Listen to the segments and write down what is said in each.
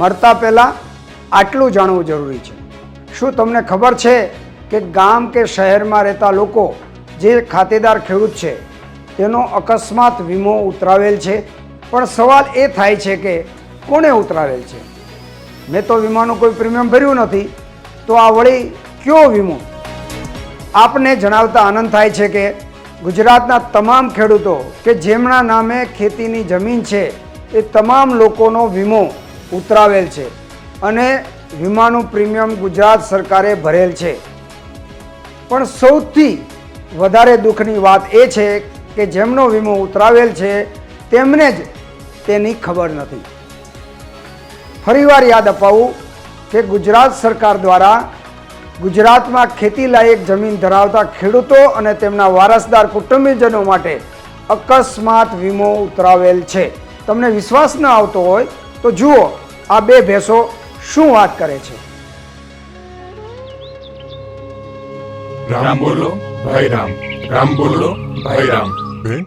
મળતા પહેલાં આટલું જાણવું જરૂરી છે. શું તમને ખબર છે કે ગામ કે શહેરમાં રહેતા લોકો જે ખાતેદાર ખેડૂત છે, તેનો અકસ્માત વીમો ઉતરાવેલ છે? પણ સવાલ એ થાય છે કે કોણે ઉતરાવેલ છે? મેં તો વીમાનું કોઈ પ્રીમિયમ ભર્યું નથી, તો આ વળી કયો વીમો? આપને જણાવતા આનંદ થાય છે કે ગુજરાતના તમામ ખેડૂતો કે જેમના નામે ખેતીની જમીન છે, એ તમામ લોકોનો વીમો ઉતરાવેલ છે અને વીમાનું પ્રીમિયમ ગુજરાત સરકારે ભરેલ છે. પણ સૌથી વધારે દુઃખની વાત એ છે કે જેમનો વીમો ઉતરાવેલ છે, તેમને જ તેની ખબર નથી. ફરીવાર યાદ અપાવું કે ગુજરાત સરકાર દ્વારા ગુજરાતમાં ખેતીલાયક જમીન ધરાવતા ખેડૂતો અને તેમના વારસદાર કુટુંબીજનો માટે અકસ્માત વીમો ઉતરાવેલ છે. તમને વિશ્વાસ ન આવતો હોય તો જુઓ આ બે ભેંસો શું વાત કરે છે? રામ બોલો ભાઈ રામ. રામ બોલો ભાઈ રામ. બેન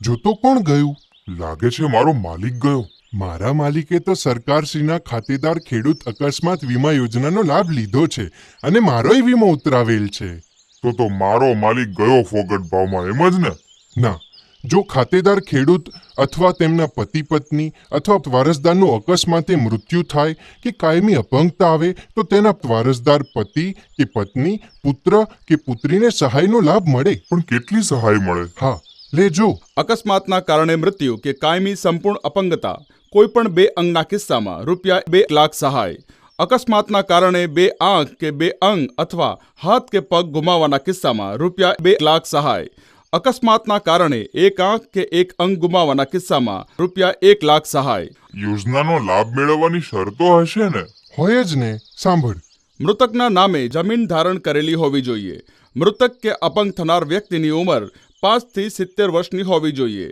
જોતો કોણ ગયું? લાગે છે મારો માલિક ગયો. મારા માલિકે તો સરકારશ્રીના ખાતેદાર ખેડૂત અકસ્માત વીમા યોજનાનો લાભ લીધો છે અને મારોય વીમો ઉતરાવેલ છે. તો તો મારો માલિક ગયો ફોગટ ભાવમાં એમ જ ને? ના જો ખાતેદાર ખેડૂત અથવા તેમના પતિ પત્ની અથવા વારસદારનું અકસ્માતે મૃત્યુ થાય કે કાયમી અપંગતા આવે તો તેના વારસદાર પતિ કે પત્ની પુત્ર કે પુત્રીને સહાયનો લાભ મળે. પણ કેટલી સહાય મળે? હા લેજો અકસ્માતના કારણે મૃત્યુ કે કાયમી સંપૂર્ણ અપંગતા કોઈ પણ બે અંગના કિસ્સામાં રૂપિયા બે લાખ સહાય. અકસ્માતના કારણે બે આંખ કે બે અંગ અથવા હાથ કે પગ ગુમાવવાના કિસ્સામાં રૂપિયા બે લાખ સહાય. અકસ્માતના કારણે એક આંખ કે એક અંગ ગુમાવવાના કિસ્સામાં રૂપિયા એક લાખ સહાય. યોજનાનો લાભ મેળવવાની શરતો હશે ને? હોય જ ને સાંભળ. મૃતકના નામે જમીન ધારણ કરેલી હોવી જોઈએ. મૃતક કે અપંગ થનાર વ્યક્તિની ઉંમર પાંચથી સિત્તેર વર્ષની હોવી જોઈએ.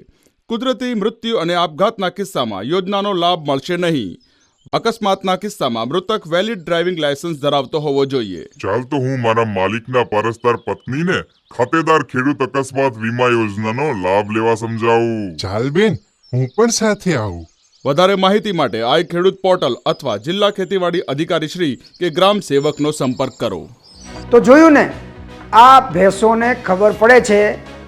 કુદરતી મૃત્યુ અને આપઘાતના કિસ્સામાં યોજનાનો લાભ મળશે નહીં. અકસ્માતના કિસ્સામાં મૃતક વેલિડ ડ્રાઇવિંગ લાયસન્સ ધરાવતો હોવો જોઈએ. ચાલ તો હું મારા માલિકના પરસ્તર પત્નીને ખાતેદાર ખેડૂત અકસ્માત વીમા યોજનાનો લાભ લેવા સમજાવું. ચાલ બેન હું પણ સાથે આવું. વધારે માહિતી માટે આઈ ખેડૂત પોર્ટલ અથવા જિલ્લા ખેતીવાડી અધિકારી શ્રી કે ગ્રામ સેવકનો સંપર્ક કરો. તો જોયું ને આ ભેંસોને ખબર પડે છે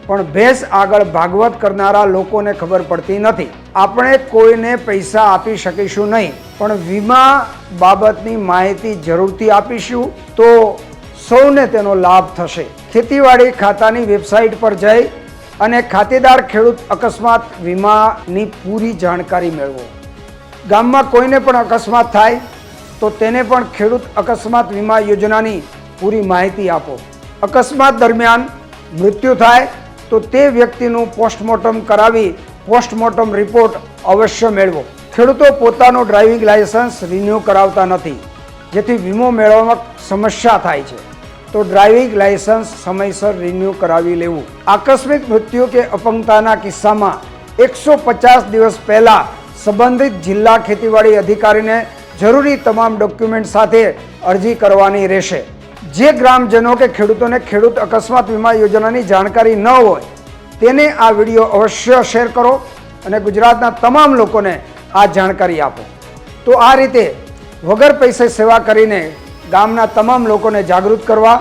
પણ ભેંસ આગળ ભાગવત કરનારા લોકોને ખબર પડતી નથી. આપણે કોઈને પૈસા આપી શકીશું નહીં, પણ વીમા બાબતની માહિતી જરૂરથી આપીશું તો સૌને તેનો લાભ થશે. ખેતીવાડી ખાતાની વેબસાઇટ પર જઈ અને ખાતેદાર ખેડૂત અકસ્માત વીમાની પૂરી જાણકારી મેળવો. ગામમાં કોઈને પણ અકસ્માત થાય તો તેને પણ ખેડૂત અકસ્માત વીમા યોજનાની પૂરી માહિતી આપો. અકસ્માત દરમિયાન મૃત્યુ થાય તો તે વ્યક્તિનું પોસ્ટમોર્ટમ કરાવી પોસ્ટમોર્ટમ રિપોર્ટ અવશ્ય મેળવો. ખેડૂતો પોતાનું ડ્રાઇવિંગ લાયસન્સ રિન્યૂ કરાવતા નથી, જેથી વીમો મેળવવામાં સમસ્યા થાય છે. તો ડ્રાઇવિંગ લાયસન્સ સમયસર રિન્યૂ કરાવી લેવું. આકસ્મિક મૃત્યુ કે અપંગતાના કિસ્સામાં એકસો પચાસ દિવસ પહેલાં સંબંધિત જિલ્લા ખેતીવાડી અધિકારીને જરૂરી તમામ ડોક્યુમેન્ટ સાથે અરજી કરવાની રહેશે. જે ગ્રામજનો કે ખેડૂતોને ખેડૂત અકસ્માત વીમા યોજનાની જાણકારી ન હોય તેને આ વીડિયો અવશ્ય શેર કરો અને ગુજરાતના તમામ લોકોને આ જાણકારી આપો. તો આ રીતે વગર પૈસે સેવા કરીને ગામના તમામ લોકોને જાગૃત કરવા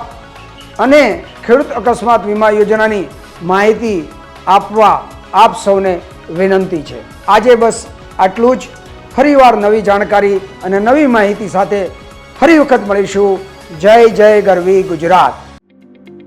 અને ખેડૂત અકસ્માત વીમા યોજનાની માહિતી આપવા આપ સૌને વિનંતી છે. આજે બસ આટલું જ. ફરીવાર નવી જાણકારી અને નવી માહિતી સાથે ફરી વખત મળીશું. જય જય ગરવી ગુજરાત.